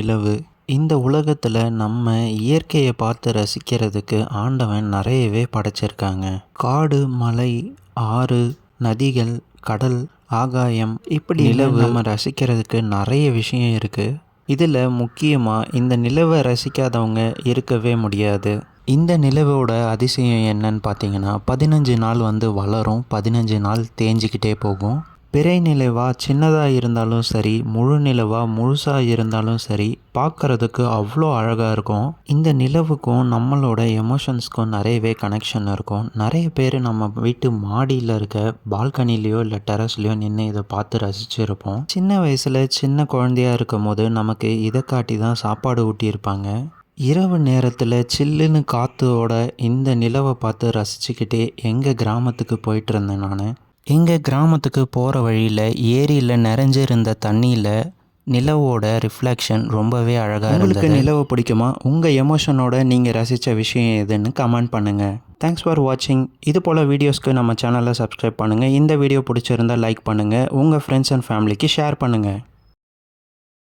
நிலவு. இந்த உலகத்தில் நம்ம இயற்கையை பார்த்து ரசிக்கிறதுக்கு ஆண்டவன் நிறையவே படைச்சிருக்காங்க. காடு மலை ஆறு நதிகள் கடல் ஆகாயம் இப்படி நிலவு. நம்ம ரசிக்கிறதுக்கு நிறைய விஷயம் இருக்குது இதில் முக்கியமாக இந்த நிலவை ரசிக்காதவங்க இருக்கவே முடியாது. இந்த நிலவோட அதிசயம் என்னன்னு பார்த்தீங்கன்னா பதினஞ்சு நாள் வந்து வளரும் பதினஞ்சு நாள் தேஞ்சிக்கிட்டே போகும். பிறை நிலவா சின்னதாக இருந்தாலும் சரி முழு நிலவா முழுசாக இருந்தாலும் சரி பார்க்குறதுக்கு அவ்வளோ அழகாக இருக்கும். இந்த நிலவுக்கும் நம்மளோட எமோஷன்ஸ்க்கும் நிறையவே கனெக்ஷன் இருக்கும். நிறைய பேர் நம்ம வீட்டு மாடியில் இருக்க பால்கனிலேயோ இல்லை டெரஸ்லேயோ நின்று இதை பார்த்து ரசிச்சிருப்போம். சின்ன வயசில் சின்ன குழந்தையா இருக்கும் போது நமக்கு இதை காட்டி தான் சாப்பாடு ஊட்டியிருப்பாங்க. இரவு நேரத்தில் சில்லுன்னு காற்றோட இந்த நிலவை பார்த்து ரசிச்சுக்கிட்டே எங்கள் கிராமத்துக்கு போயிட்டு இருந்தேன் நான். எங்கள் கிராமத்துக்கு போகிற வழியில் ஏரியில் நிறைஞ்சிருந்த தண்ணியில் நிலவோட ரிஃப்ளெக்ஷன் ரொம்பவே அழகாக உங்களுக்கு நிலவை பிடிக்குமா? உங்கள் எமோஷனோட நீங்கள் ரசித்த விஷயம் எதுன்னு கமெண்ட் பண்ணுங்கள் தேங்க்ஸ் ஃபார் வாட்சிங் இது போல் வீடியோஸ்க்கு நம்ம சேனலை சப்ஸ்கிரைப் பண்ணுங்கள் இந்த வீடியோ பிடிச்சிருந்தா லைக் பண்ணுங்கள் உங்கள் ஃப்ரெண்ட்ஸ் அண்ட் ஃபேமிலிக்கு ஷேர் பண்ணுங்கள்